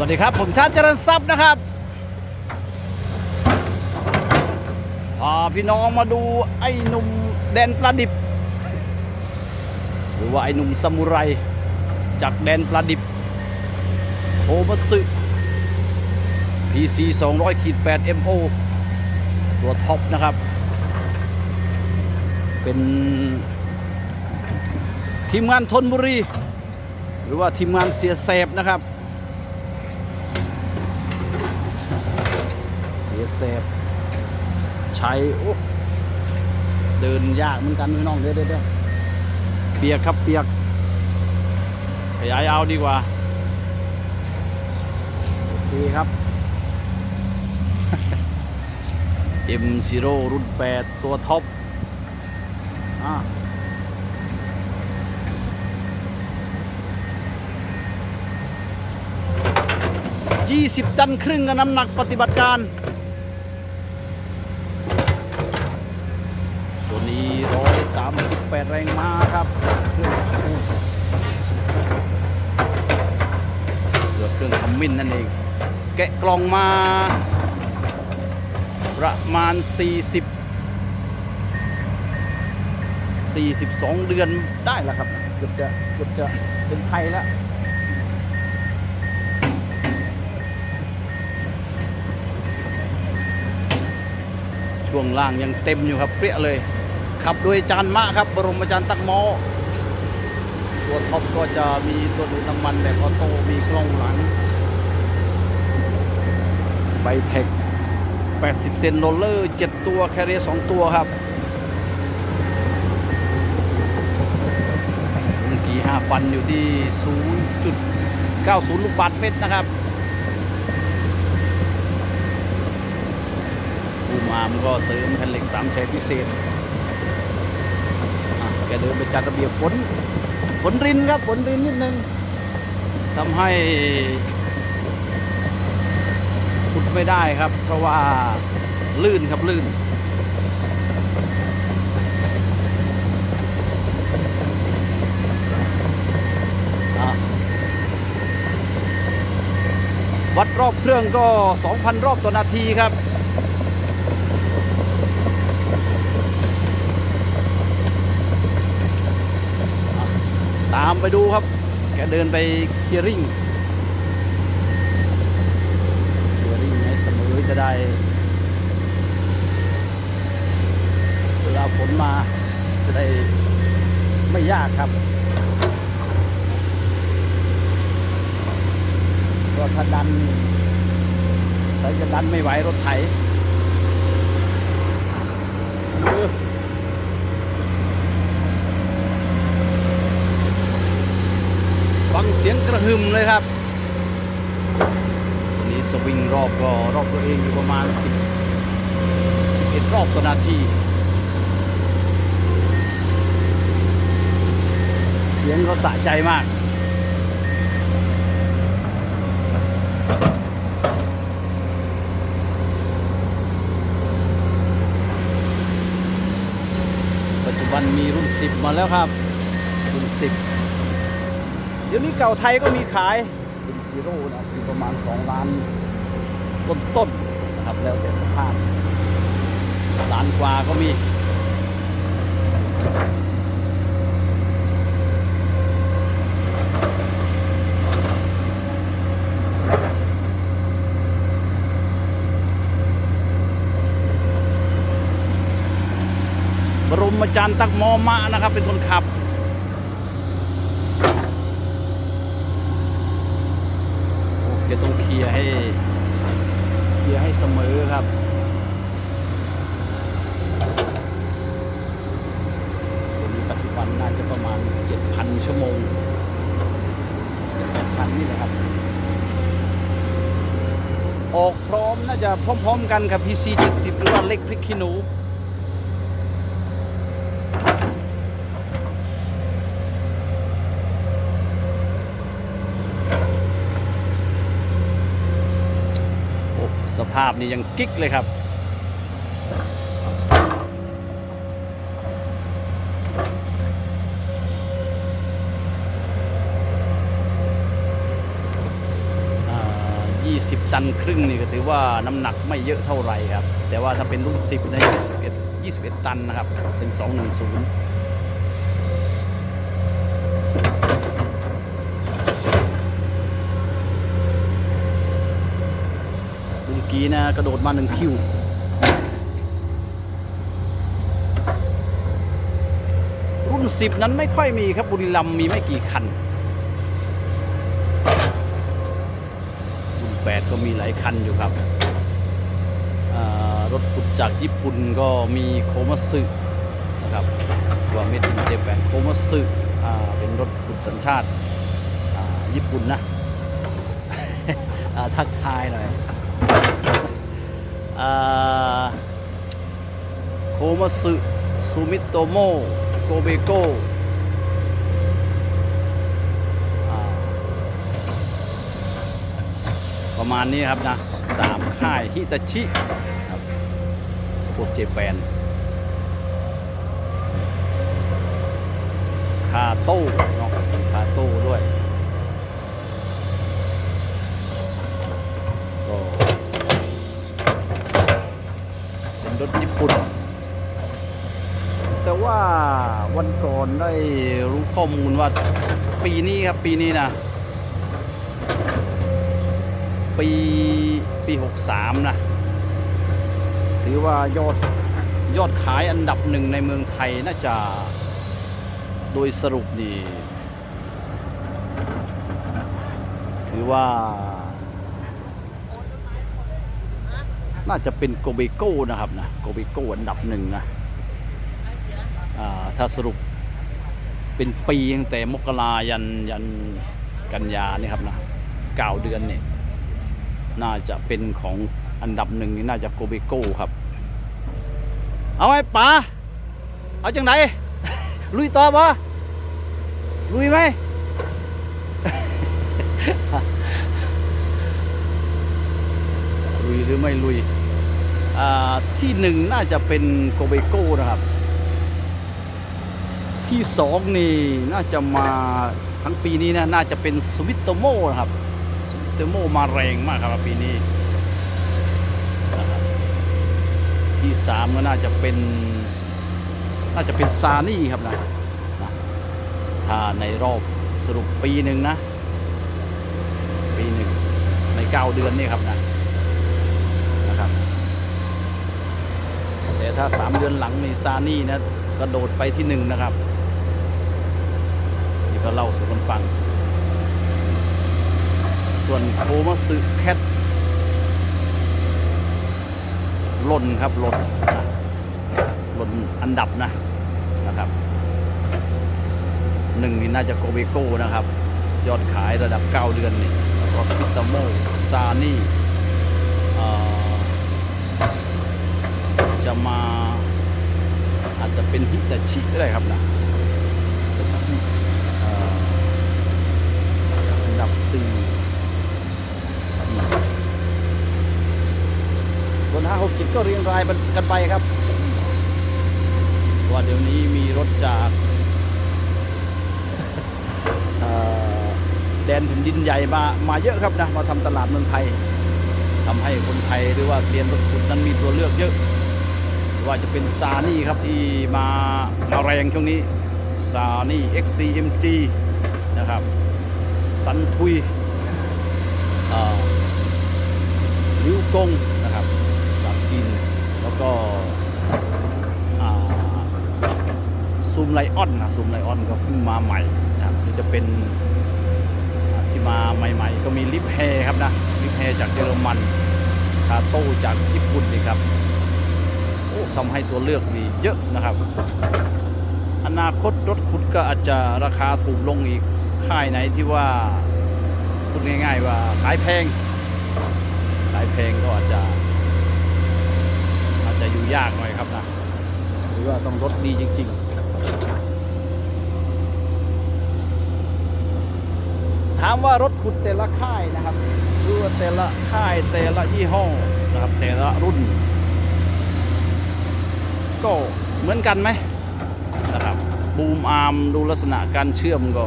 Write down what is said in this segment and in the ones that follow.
วัสดีครับ ผมชาติเจริญทรัพย์นะครับพาพี่น้องมาดูไอ้หนุ่มแดนประดิบ หรือว่าไอ้หนุ่มซามูไรจากแดนประดิบโทมัสึ PC 200ขีด8 MO ตัวท็อปนะครับ เป็นทีมงานทนบุรี หรือว่าทีมงานเสียแสบนะครับ เสียแสบใช้โอ้เดินยากเหมือนกันพี่น้องเด้อเด้อเด้อเปียกครับเปียกขยายเอาดีกว่าโอเคครับ M0 รุ่น 8 ตัวท็อปอ่า20 ตันครึ่งกับน้ำหนักปฏิบัติการ ตัวนี้ 138แรงม้าครับเครื่องคูเกือบเครื่องทำมินนั่นเอง แกะกล่องมา ประมาณ 40 42 เดือนได้แล้วครับ เกือบจะเกือบจะเป็นไทยแล้วช่วงล่างยังเต็มอยู่ครับเปรี้ยเลย ขับโดยจานมะครับ บรมอจารย์ตักมอ ตัวท็อปก็จะมีตัวดูดน้ำมันแบบออโต้มีกล้องหลังไบเทค80 เซนโรลเลอร์ 7 ตัว แคเรีย2ตัวครับเมื่อกี้5ฟันอยู่ที่ 0.90 ลูกบาทเมตรนะครับผู้มามันก็เสริมแผ่นเหล็กสามแฉกพิเศษ แกเดินไปจัดระเบียบฝนฝนรินครับฝนรินนิดนึงทำให้ขุดไม่ได้ครับ เพราะว่าลื่นครับลื่นวัดรอบเครื่องก็ 2,000 รอบต่อนาทีครับามไปดูครับ แกเดินไปเคลียร์ริงเคลียร์ริงให้เสมอจะได้ เวลาฝนมาจะได้ไม่ยากครับก็ถ้าดันใส่จะดันไม่ไหวรถไถเออ ฟังเสียงกระหึ่มเลยครับตัวนี้สวิงรอบก็รอบตัวเองอยู่ประมาณ10 11 รอบต่อนาที เสียงก็สะใจมากปัจจุบันมีรุ่น 10 มาแล้วครับ รุ่น 10 เดี๋ยวนี้เก่าไทยก็มีขายเป็นซีโร่นะอยู่ประมาณ 2 ล้านต้นๆนะครับแล้วแต่สภาพล้านกว่าก็มีบรมอาจารย์ตักมอมะนะครับ เป็นคนขับ เดี๋ยวต้องเคลียร์ให้เคลียร์ให้เสมอครับตัวนี้ปัจจุบันน่าจะประมาณ 7,000 ชั่วโมง8,000 นี่แหละครับ ออกพร้อมน่าจะพร้อมๆกันกับ PC 70 หรือว่าเล็กพริกขี้หนู โอ้สภาพนี่ยังกิ๊กเลยครับ 20 ตันครึ่งนี่ก็ถือว่าน้ำหนักไม่เยอะเท่าไหร่ครับ แต่ว่าถ้าเป็นรุ่น 10น21 21 ตันนะครับ เป็น 210 เมื่อ กี้นะกระโดดมาหนึ่งคิวรุ่น10นั้นไม่ค่อยมีครับบุรีรัมมีไม่กี่คัน รุ่น8ก็มีหลายคันอยู่ครับ รถขุดจากญี่ปุ่นก็มีโคมัสึนะครับว่าเมดินเจแปนโคมัสึาเป็นรถขุดสัญชาติาญี่ปุ่นนะทักทายหน่อย โคมัตสึซูมิโตโมโกเบโกประมาณนี้ครับนะสามค่ายฮิตาชิครับพวกเจแปนคาโต้เนาะคาโต้ด้วย ก็เป็นรถญี่ปุ่น แต่ว่าวันก่อนได้รู้ ข้อมูลว่าปีนี้ครับปีนี้นะปีปี 63 นะ ถือว่ายอดยอดขายอันดับหนึ่งในเมืองไทยน่าจะโดยสรุปนี่ถือว่า น่าจะเป็นโกเบโก้นะครับนะโกเบโก้อันดับหนึ่งนะถ้าสรุป เป็นปีตั้งแต่มกรายันยันกันยานี่ครับนะเก้าเดือนเนี่ยน่าจะเป็นของอันดับหนึ่งนี่น่าจะโกเบโก้ครับ เอาไว้ป๋าเอาจังไหนลุยต่อปะลุยไหมลุยหรือไม่ลุยอ่าที่หนึ่งน่าจะเป็นโกเบโก้นะครับ ที่สองนี่น่าจะมาทั้งปีนี้นะน่าจะเป็นสวิตโตโมนะครับสวิตโตโมมาแรงมากครับปีนี้ ที่สามก็น่าจะเป็น น่าจะเป็นซานี่ครับนะถ้าในรอบสรุปปีหนึ่งนะ ปีหนึ่งในเก้าเดือนนี่ครับนะนะครับแต่ถ้าสามเดือนหลังนี่ซานี่นะกระโดดไปที่หนึ่งนะครับ ก็เล่าสู่กันฟัง ส่วนโคมัสึแคทล่นครับล่นล่นอันดับนะนะครับหนึ่งนี่น่าจะโกเบโก้นะครับ ยอดขายระดับ 9 เดือนนี่แล้วก็สปิตาโมซานี่จะมาอาจจะเป็นฮิตาชิก็ได้ครับนะฮิตาชิเอ่ออันดับ สี่บนห้าหกจิตก็เรียงรายกันไปครับ ว่าเดี๋ยวนี้มีรถจากแดนแผ่นดินใหญ่มามาเยอะครับนะมาทำตลาดเมืองไทยทำให้คนไทยหรือว่าเซียนรถขุดนั้นมีตัวเลือกเยอะ ว่าจะเป็นซานี่ครับที่มามาแรงช่วงนี้ซานี่ XCMG นะครับ ซันทุยอ่าลิวกงนะครับจากจีนแล้วก็อ่าซูมไลออนนะซูมไลออนก็เพิ่งมาใหม่นะครับคือจะเป็นที่มาใหม่ๆ ก็มีลิฟแฮครับนะลิฟแฮจากเยอรมันคาโต้จากญี่ปุ่นนี่ครับโอ้ทำให้ตัวเลือกมีเยอะนะครับ อนาคตรถขุดก็อาจจะราคาถูกลงอีก ค่ายไหนที่ว่าพูดง่าย ๆ ว่าขายแพงขายแพงก็อาจจะอาจจะอยู่ยากหน่อยครับนะหรือว่าต้องรถดีจริง ๆ ถามว่ารถขุดแต่ละค่ายนะครับหรือว่าแต่ละค่ายแต่ละยี่ห้อนะครับแต่ละรุ่น ก็เหมือนกันไหมนะครับบูมอาร์มดูลักษณะการเชื่อมก็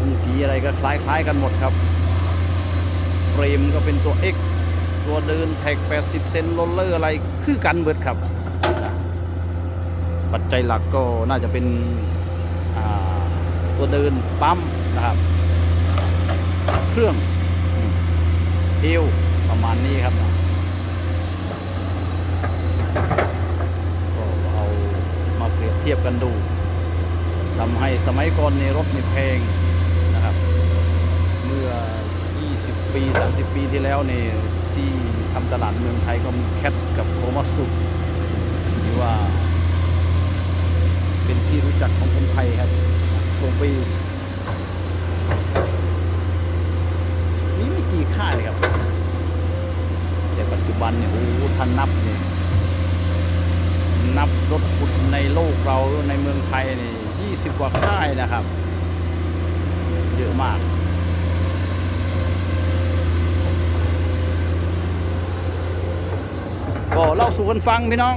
มุงกีอะไรก็คล้ายๆกันหมดครับเฟรมก็เป็นตัว X ตัวเดินแท็ก 80 เซนโรลเลอร์อะไรคือกันเบิดครับ ปัจจัยหลักก็น่าจะเป็นตัวเดินปั๊มนะครับ เครื่องเอวประมาณนี้ครับก็เอามาเปรียบเทียบกันดูทำให้สมัยก่อนในรถนี่แพงนะครับ เมื่อ 20 ปี 30 ปีที่แล้วเนี่ยที่ทำตลาดเมืองไทยก็มีแคทกับโคมาสุที่ว่า เป็นที่รู้จักของคนไทยครับช่วงปีมีไม่กี่ค่ายครับ แต่ปัจจุบันเนี่ยโอ้ท่านนับเนี่ยนับรถขุดในโลกเราในเมืองไทยนี่ยี่สิบกว่าค่ายนะครับ เยอะมาก ก็เล่าสู่กันฟังพี่น้อง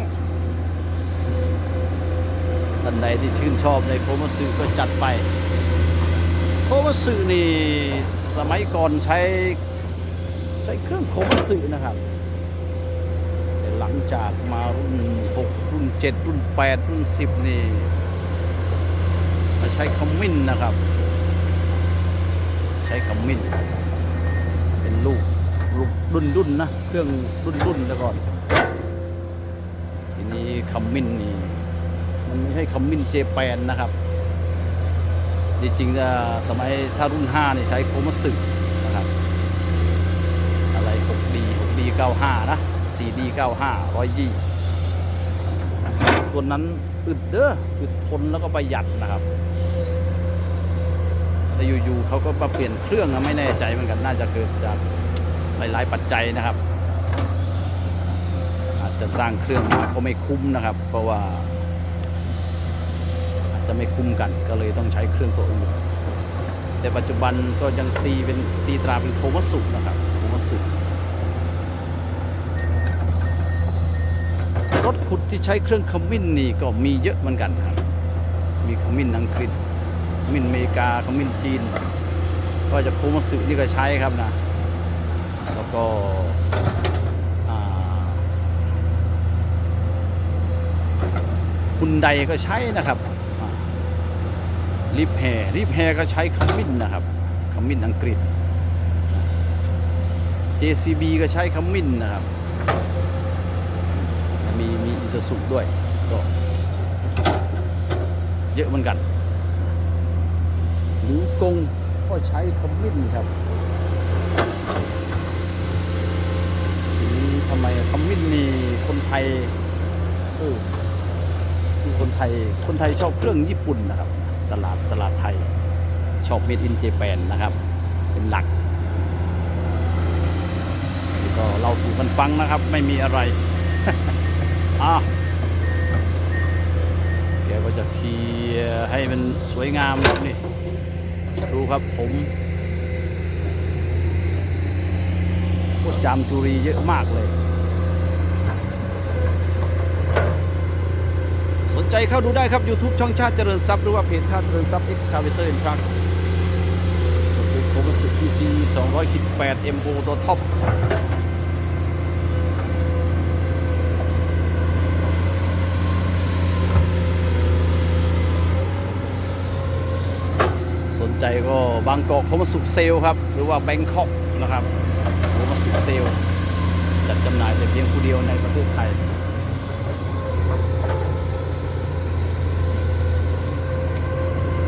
ท่านใดที่ชื่นชอบในโคมัสึก็จัดไป โคมัสึนี่สมัยก่อนใช้ใช้เครื่องโคมัสึนะครับ แต่หลังจากมารุ่น 6 รุ่น 7 รุ่น 8 รุ่น 10 นี่มาใช้ขมิ้นนะครับ ใช้ขมิ้น เป็นลูกลูกรุ่นรุ่นนะ เครื่องรุ่นรุ่นแต่ก่อน ขมิ้นนี่มันไม่ใช่ขมิ้นเจแปนนะครับ จริงๆจะสมัยถ้ารุ่น 5 นี่ใช้โคมัสึนะครับ อะไร 6D 6D 95 นะ 4D 95 120ตัวนั้นอึดเด้ออึดทนแล้วก็ประหยัดนะครับ แต่อยู่ๆเขาก็มาเปลี่ยนเครื่องอะไม่แน่ใจเหมือนกันน่าจะเกิดจากหลาย ๆ ปัจจัยนะครับ จะสร้างเครื่องมาก็ไม่คุ้มนะครับ เพราะว่าอาจจะไม่คุ้มกันก็เลยต้องใช้เครื่องตัวอื่นแต่ปัจจุบันก็ยังตีเป็นตีตราเป็นโคมัสุนะครับโคมัสุรถขุดที่ใช้เครื่องขมิ้นนี่ก็มีเยอะเหมือนกันครับ มีขมิ้นอังกฤษขมิ้นอเมริกาขมิ้นจีน ก็จะโคมัสุนี่ก็ใช้ครับนะ แล้วก็อ่า คุณใดก็ใช้นะครับอ่าลิฟแฮร์ลิฟแฮก็ใช้ขมิ้นนะครับขมิ้นอังกฤษ JCB ก็ใช้ขมิ้นนะครับ มีมีอิสสุด้วยก็เยอะเหมือนกันหรือกงก็ใช้ขมิ้นครับทีนี้ทำไมขมิ้นนี่คนไทยเออ คนไทยคนไทยชอบเครื่องญี่ปุ่นนะครับ ตลาดตลาดไทยชอบเมดอินเจแปนนะครับ เป็นหลักก็เราสู่กันฟังนะครับ ไม่มีอะไรอะแกก็จะเคลียให้มันสวยงามแบบนี้ดูครับผมพวกจามจุรีเยอะมากเลย สนใจเข้าดูได้ครับ YouTube ช่องชาติเจริญทรัพย์หรือว่าเพจชาติเจริญทรัพย์ Excavator and Truck จบด้วยโคมัสึ PC 218 MO ตัวท็อปสนใจก็บางกอกโคมัสึเซลครับ หรือว่าแบงคอกนะครับโคมัสึเซลจัดจำหน่ายแต่เพียงผู้เดียวในประเทศไทย